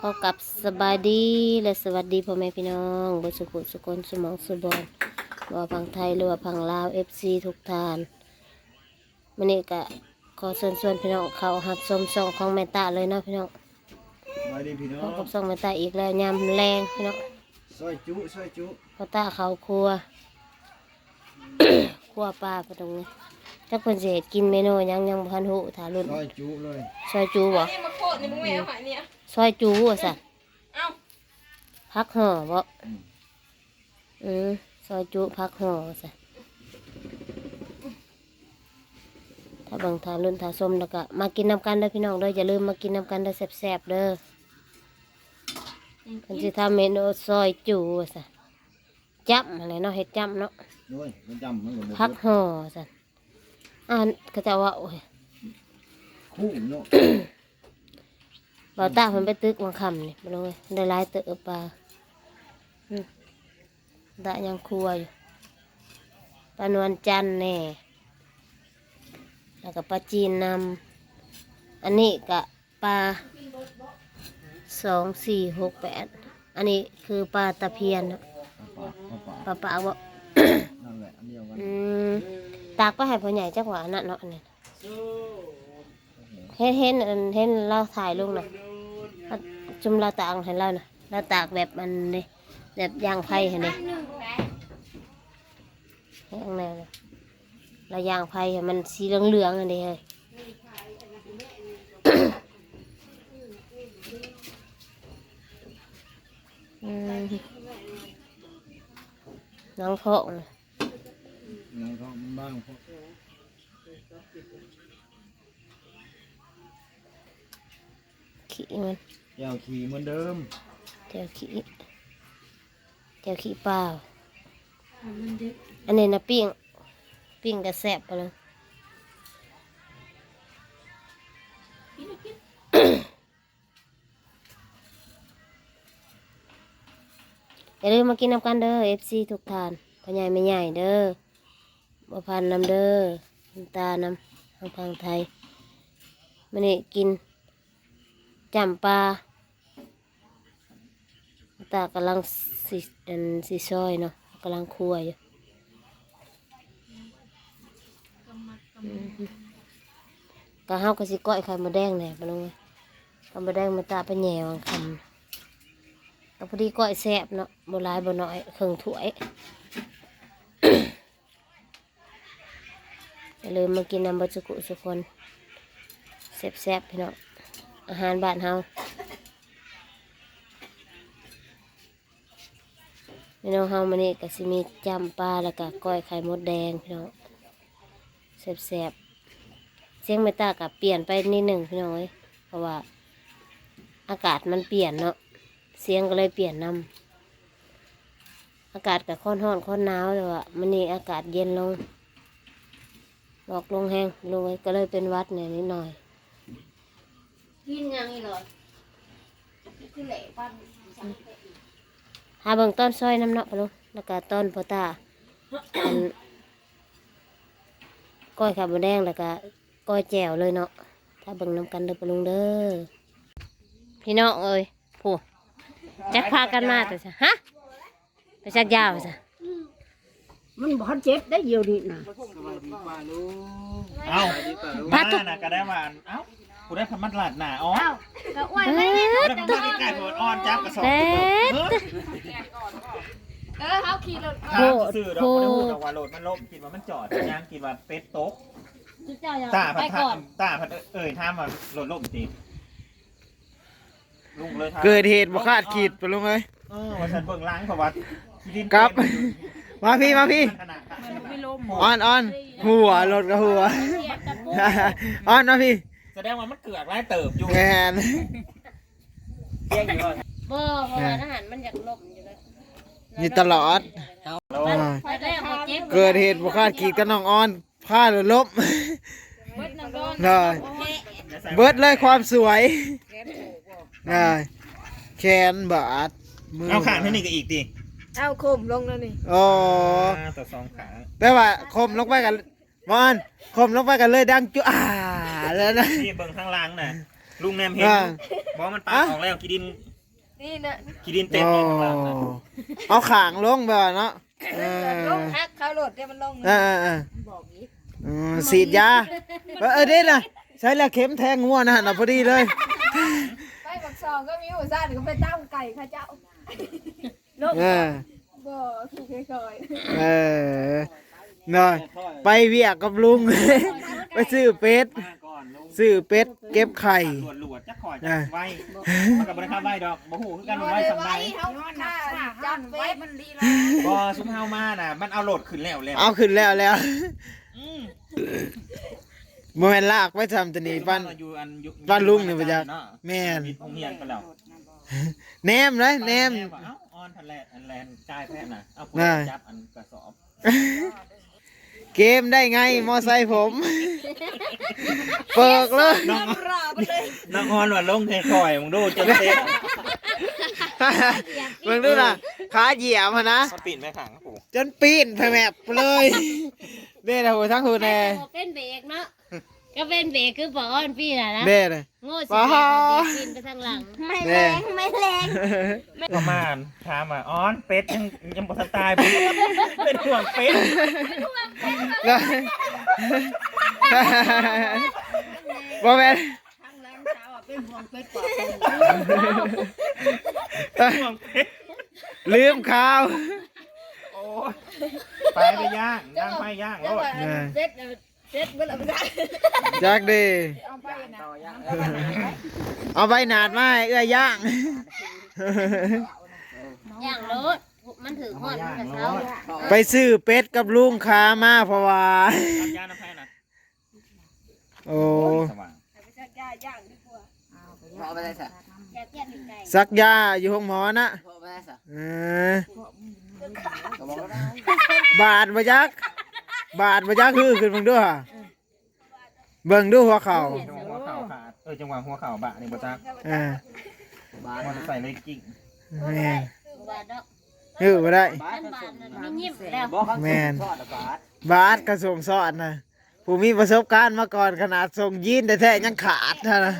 ขอกับสบายดีและสวัสดีพ่อแม่พี่น้องบสุขุสุคนสมองสุบอนว่าพังไทยหรือว่าพังลาวเอฟซีทุกทานมันนี่กะขอเชิญชวนพี่น้องเขาหัดชมส่องของแม่ตาเลยเนาะพี่น้องมาดีพี่น้อพบกับส่องแม่ตาอีกแล้วยามแรงพี่น้องซอยจุซอยจุพ่อตาเขาครัว ครัวปลาไปตรงนี้ถ้าเพิ่นสิเฮ็ดกินเมนูหยังยังบ่ทันหูถารุ่นซอยจุเลยซอยจูบ่นี่มาโคตรในมึงแมวหายเนี่ย ซอยจูว่าสั่นเอ้าพักห่อบ่อืมซอยจุพักห่อซะถ้าเบางทารุ่นทาส้มแล้วก็มากินน้ำกันเด้อพี่น้องเด้ออย่าลืมมากินน้ำกันเด้อแซ่บๆเด้อเพิ่นสิทำเมนูซอยจูว่าซะจับอะไรเนาะเฮ็ดจับเนาะด้วยมันจำมันก็บ่พักห่อซะอ่านก็จะว่าโอ้ยคู่เนาะ บ่าวตาเพิ่นไปตึกวังคำนี่บ่ลงเลยได้หลายเตอะปลาอืมดะยังครัวอยู่ปลานวลจันทร์แน่แล้วก็ปลาจีนนำอันนี้กะปลาสองสี่หกแปดอันนี้คือปลาตะเพียนเนาะปากปากปลาปลาบ่นั่นแหละอันเดียวกันอืมตากไปให้พ่อใหญ่จักหวานั่นเนาะอันนี้ เห็นเห็นอันเห็นเราถ่ายลงนะจุมเราตากให้เรานะเราตากแบบมันนี่แบบยางไผ่เห็นไหมแห้งแน่เลยเรายางไผ่ให้มันสีเหลืองๆอันนี้เลยน้องโพะน่ะแล้วก็บ้างพว ขี้มันแก้วขี่เหมือนเดิมเจ้าขี้เจ้าขี้เปล่า อันนี้นะปิ้งปิ้งกระแสบไปเลยอย่าลืมมากินน้ำกันเด้อ FC ทุกทานพ่อใหญ่ไม่ใหญ่เด้อบ่พันน้ำเด้อน้ำตาน้ำทางพังไทยมันนี่กิน จำปาตากำลังสีอันสีซอยเนาะกำลังคั่วอยู่ก็เฮาก็สิก้อยไข่มดแดงแหน่ปะลุงไข่มดแดงมาตาไปแหนวางคำก็พอดีก้อยแซ่บเนาะบ่หลายบ่น้อยเครึ่องถ้วยอย่าลืมมากินน้ำบัจจุกุสุกคนแซ่บๆพี่น้อง อาหารบ้านเฮาพี่น้องเฮามันนี่ก็สิมีจำปลาแล้วก็ก้อยไข่มดแดงพี่น้องแซ่บๆเสียงไม่ตากับเปลี่ยนไปนิดหนึ่งพี่น้องเอ้ยเพราะว่า อากาศมันเปลี่ยนเนาะเสียงก็เลยเปลี่ยนนำอากาศกับค่อนร้อนค่อนหนาวแต่ว่ามันนี่อากาศเย็นลงหลอกลงแห้งลงก็เลยเป็นวัดเนี่ยนิดหน่อย กินยังอีหรอคือเหล่ปั้นหาเบิ่งต้นซอยน้ำเนาะปะลุงแล้วก็ต้นโพตาอันก้อยขาบดแดงแล้วก็ก้อยแจ่วเลยเนาะถ้าเบิ่งน้ำกันเด้อปะลุงเด้อพี่น้องเอ้ยผู้จักพากันมาแต่ซะฮะไปชักยาวซะมันบ่เจ็บได้เดียวนี้นะเอ้าพัมาดทุกน่ะก็ได้มาเอ้า กูได้พันมัดหลาดหนาอ๋อก็อ้วนเอ๊กูะได้พันมัดไก่หัวอ่อนจับกระสอบเอ๊ะเออเออเขาขี่รถถามสื่อดอกกูได้พูดดอกว่าโหลดมันล่มกินว่ามันจอดยังกินว่าเป็ดตกเจ้าอย่าตาพัไปดก่อน ตาพัดเอ่ยท่ามว่าโหลดล่มจริงลุงเลยครับเกิดเหตุบ่คาดคิดไปลงเลยเออว่าฉันเบิ่งล้างเพราะว่าที่ดินครับ มาพี่มาพี่ขนาดไม่ล้มออนออนหัวรถกับหัวออนมาพี่ แสดงว่ามันเกือกไล่เติบอยู่แงนเที่ยงอยู่เลยบ่เพราะว่าอาหารมันอยากล่มอยู่เลยนี่ตลอดมันไปแรกบ่เจ็บเกิดเหตุบ่คาดคิดกับน้องออนพลาดหรือล้มเบิดนังโดนได้เบิดเลยความสวยได้แขนบาดมือเอาขาดให้นี่ก็อีกดิเอาโคมลงแล้วนี่โอ้อ่าต่อสองขา แปลว่าคมลงไปกัน มอนคมลงไปกันเลยดังจุอ่าแล้วนะ นี่เบิ่งข้างล่างน่ะลุงแนมเห็นอ่าบอกว่ามันปาอะออกแล้วกินดินนี่นะขี้ดินเต็มโอ้เลยข้างหลังน่ะเอาขางลงไปว่ะเนาะเออลงฮักเขาโหลดเดี๋ยวมันลงเออเออเอออืมฉีดยาเออเออเด็ดนะใช้แล้วเข็มแทงงัวนะน่ะพอดีเลยไปบักซองก็มีหัวซ่านก็ไปตั้งไก่ข้าเจ้าเออบ่คือเคยเออห น่อยไปเวียกกับลุง ไปซื้อเป็ดมาก่อนลุงซื้อเป็ดเก็บไข่หลวดหลวดจะคอยจะไว้มันกับบริการไว้ดอกบ่ฮู้คือกันว่าไว้สำใดเขาฆ่าจันเฟซมันลีลาบ่ซุมเฮามาน่ะ มันเอาโหลดขึ้นแล้วแล้วเอาขึ้นแล้วแล้วอืมบ่แม่นลากไปทำตัวนี้ปั้น อยู่อันอยู่บ้านลุงนี่บ่จ๊ะเนาะแม่นมีโรงเรียนกันแล้วแนมเลยแนมว่าเอ้าออนทันแลนอันแลนจ่ายแพ้น่ะเอาน่ะจับอันกระสอบ เกมได้ไง มอไซค์ผม เปิกเลย น้องน้องออนว่าลงเทคอยมึงดูจนเต็มมึงดูนะขาเหยียบมานะมาปิดแม่ขังครับผมจนปีนไปแบบเลยเด้นะโหทั้งหูแน่เป็นเบรกเนาะ ก็เป็นเบรกคือปออ้อนพี่น่ะนะเด้เลยโง่สิเบรกมันปีนไปทางหลัง ไม่แรงไม่แรงประมาณถามว่าออนเป็ดยังยังบ่ทันตายบ่เป็นห่วงเป็ดบ่แม่นเป็นห่วงเป็ดลืมข่าว โอ้ยไปไปย่างย่างไปย่างโลดเซ็ต เซ็ตเมื่อไหร่ไม่ได้จักดีเอาไปนะเอาใบหนาดมาให้เอื้อย่างย่างรถมันถือหอดมันกระเช้าไปซื้อเป็ดกับลุงค้ามาเพราะว่า ทำย่างน้ำแพ้น่ะโอ้สว่างไปจัดย่าย่างดีกว่าพอไปได้สะอยากเกียดไก่ซักยาอยู่ห้องหมอนะพอไปได้สะเออก็บอกว่าบาดมาจัก บาดมาจักคือขึ้นเบิ่งดูค่ะเบิ่งดูหัวเข่าจังหวะหัวเข่าขาดเออจังหวะหัวเข่าบะนี่บ่จักอ่าบ้านมอเตอร์ไซค์เลยกิ่งแม่นบาดดอกเฮ้ยบ่ได้ท่านบาดนั่นไม่ยิ้มแล้วบอกเขาแม่นทอดละบาทบาดกระส่งสอนนะผู้มีประสบการณ์มาก่อนขนาดส่งยีนแท้ๆยังขาดนะ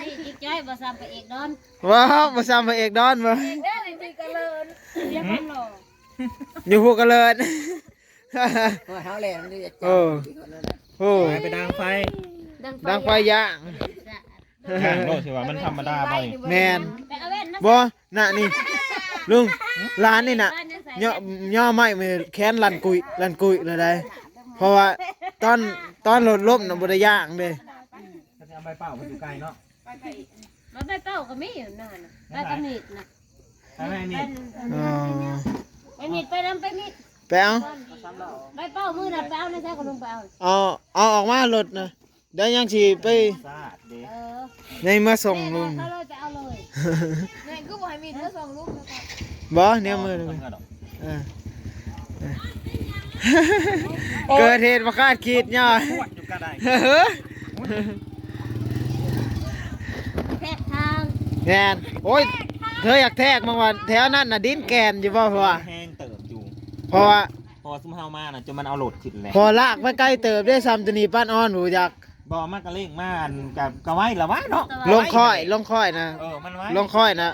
นี่จิกจ้อยบ่ซ้ำไปเอกดอนว้าวมาซ้ำพระเอกดอนบ่เด้อจริงๆกันเลยเรียกมันหล่ออยู่ภูกระเลินเพราะ ว่าเท้าแรงมันจะโอ้โอ้ไปไปดังไฟดังไฟย่างย่างโลดสิว่ามันธรรมดาบ่แมนไปเอาเว้นมาบ่น่ะนี่ลุงร้านนี่น่ะบ้านยังใส่ย่อย่อไม่มือแค้นลันกุยลันกุยเลยได้เพราะว่าตอนตอนรถล้มน่ะบ่ได้ย่างเด้ถ้าจะเอาใบเปล่าไปอยู่ไกลเนาะมาไปเป้าก็ไม่อยู่นั่นน่ะไปกระมิดนะไปไหนนี่อ๋อไปมิดไปนำไปมิด ไปเอาไปเป้ามือน่ะไปเอาในแท้ก็ลงไปเอาเอาเอาออกมารถนะเดี๋ยวยังสิไปซาดเด้เออในมาส่งลุงเขาเลยไปเอาเลยนี่ก็บอกให้มีเนื้อสองลูกนะครับบ่เนี่ยมือเพิ่นึนงก็ดอกเออเกิดเหตุมาคาดคิดย่อปวดอยู่กระไดเฮ้อแทกทางแน่นโอ้ย เธออยากแทกมาว่าแถวนั้นน่ะดินแกนอยู่บ่เพร เพราะว่าพอซุ่มเฮามาน่ะจนมันเอาโหลดขึ้นแล้วพอลากไปใกล้เติบได้ซ้ำตัวนี้ป้านอ้อนหูอยากบ่มันก็เล่งมาอันกับกะไว้ละวะเนาะลงค่อยลงค่อยนะเออมันไว้ลงค่อยนะ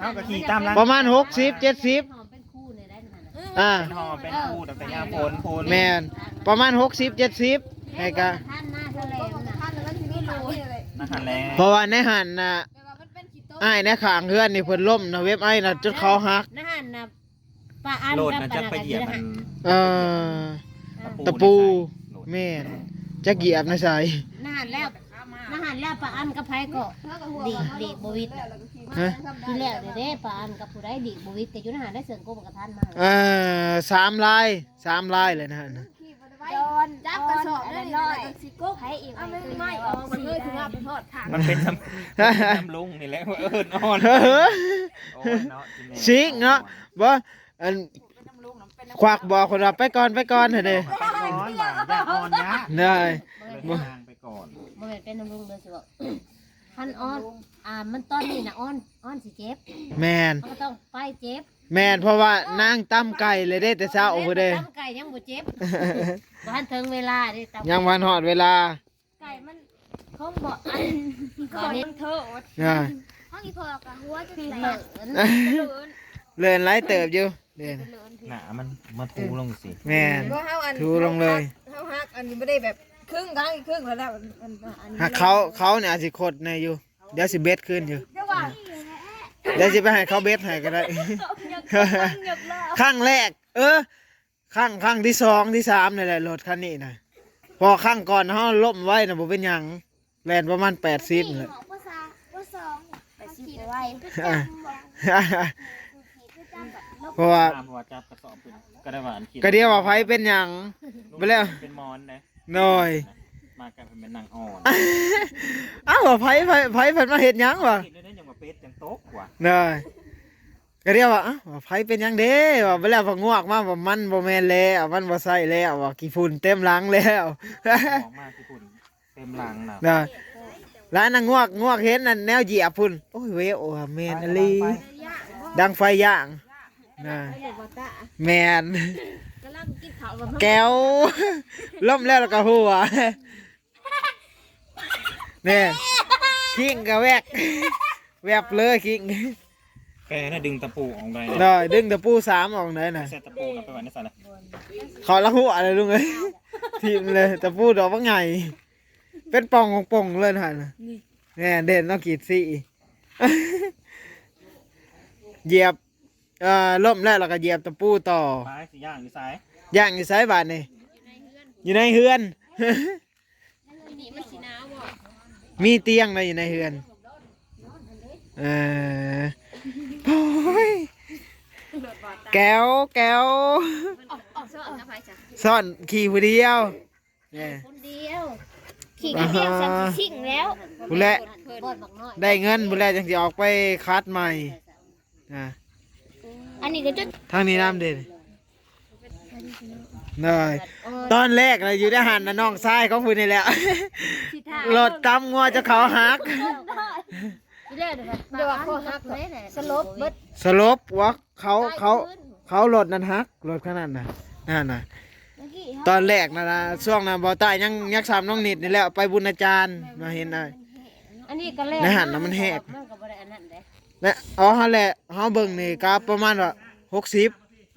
เฮาก็ขี่ตามหลังประมาณหกสิบเจ็ดสิบหอมเป็นคู่เนี่ยได้ขนาดนั้นอ่าเป็นหอเป็นคู่ตั้งแต่ยามโพนโพนแมนประมาณหกสิบเจ็ดสิบให้กะท่านหน้าทะเลน่ะท่านนั้นที่ไม่รู้เลยนะฮะแล้เพราะว่าในหันน่ะแต่ว่ามันเป็นขี้โต๊ะอ้ายในขางเฮือนนี่เพิ่นล่มนะเว็บไอ้น่ะจนเขาหักนะฮันน่ะ ปลาอันโหลดกับน่ะปลาจะอันไปเหยียบมันเอ่อตะปู แม่นจะเหยียบนะใส่นะฮันแล้วนะฮันแล้วปลาอันกับไผก็ดีดีบวิดฮะที่แล้วเด้เด้ปลาอันกับผู้ใดดีบวิดแต่อยู่นะฮันได้เสริมกบกับท่านมาเอ่อสามลายสามลายเลยนะฮะโดนจับกระสอบได้น้อยสิกุ๊กให้อีกเอาไม่ไม่ออกมันเลยถึงเอาไปทอดถังมันเป็นน้ำน้ำลุงนี่แหละว่าเอิญอ่อนเฮ้อโอ้ยเนาะจริงแน่สิงเนาะบ่ อันควักบอกคนว่าไปก่อนไปก่อนเถอะเด้ไปก่อนบ่าอย่าอ่อนยะได้เดินทางไปก่อนบ่แม่นเป็นน้ำลุงเด้อสิบอกท่านอ้อนอ่ามันตอนนี้น่ะอ้อนอ้อนสิเจ็บแมนมันก็ต้องไปเจ็บแมนเพราะว่านางตั้มไก่เลยได้แต่เช้าโอ้โหเด้ตั้มไก่ยังบ่เจ็บบ่ทันถึงเวลาเด้ตั้มยังวันหอดเวลาไก่มันคงบ่อันก่อนนี้เธออ่าห้องอีพอกับหัวจะแตกเลินไล่เติบอยู่ เดินหนามันมาทูลงสิแม่นก็เฮาอันถูลงเลย เฮาฮักอันนี้ไม่ได้แบบครึ่งครั้งอีกครึ่งแล้วแล้วอันอันอันนี้หากเขาเขาเนี่ยอาจสิขดในอยู่ เดี๋ยวสิเบ็ดขึ้นอยู่จะว่าเดี๋ยวสิไปให้เขาเบ็ดให้ก็ได้ ข้างแรก เออ ข้างข้างที่สองที่สามนี่แหละรถคันนี้นะพอข้างก่อนเขาล่มไว้นะบ่เป็นหยังแลนประมาณแปดสิบเลย ภาษาภาษาไปสิไว้ เพราะว่าตามเพราะว่าจับกระสอบขึ้นก็ได้ว่าอันคิดก็เดียวว่าไผเป็นหยังไปแล้วเป็นมอนนะหน่อย มากันเป็นนางอ่อนอ้าวว่าไผไผไผเพิ่นมาเฮ็ดหยังวะคิดได้ยังว่าเป็ดยังโต๊ะกว่าหน่อยก็เดียวว่าอ้าวว่าไผเป็นหยังเด้ว่าไปแล้วว่างวกมาว่ามันบ่แม่นแล้วมันบ่ใส่แล้วว่ากี่ฝุ่นเต็มหลังแล้วมองมากที่คุณเต็มหลังน่ะน่ะร้านน่ะงวกงวกเห็นนั่นแนวเหยียบพุ่นโอ้ยเวโอ้แม่นอหลีดังไฟย่าง น่ะแม่นกำลังกินข้าวกับแก้วล่มแล้วแล้วก็หัวเนี่ยคิงก็แวก แวบเลยคิงแกน่ะดึงตะปูออกไปหน่อยดึงตะปูสามออกหน่อยน่ะเซตตะปูนะไปไว้ในสระนะขอละหัวเลยลุงเอ้ยทีมเลยตะปูดอกว่าไง เป็นป่องของป่องเลยนะเนี่ยเด่นต้องกรีดสี่เหยียบ เอ่อล่มแล้วแล้วก็เหยียบตะปูต่อซ้ายสี่ย่างอยู่ซ้ายย่างอยู่ไซบานนี่อยู่ในเฮือนมีเตียงเลยอยู่ในเฮือน เออโอ้ยแก้วแก้วซ่อนขี่ผู้เดียวเนี่ยคนเดียวขี่กันเดียวสักชิ่งแล้วบุแลบอดบักน้อยได้เงินบุแลจังสิออกไปคัดใหม่นะ อันนี้ก็จะทางนี้น้ำเด่นเลยตอนแรกเราอยู่ได้หันนะน้องชายของคุณนี่แหละสิท่ารถตำงัวจะเขาหักเดี๋ยวเดี๋ยวว่าโคหักเลยน่ะสลบเบิดสลบวะเขาเขาเขารถนั้นฮักรถขนาดน่ะนั่นน่ะเมื่อกี้ตอนแรกนะนะช่วงนั้นบ่ใต้ยังยักษ์สามน้องนิดนี่แหละไปบุญอาจารย์มาเห็นได้อันนี้ก็แล้วในหันน่ะมันแหกมันก็บ่ได้อันนั้นเด้ และอ๋อฮะแหละเฮาเบิ่งนี่ก็ประมาณว่าหกสิบ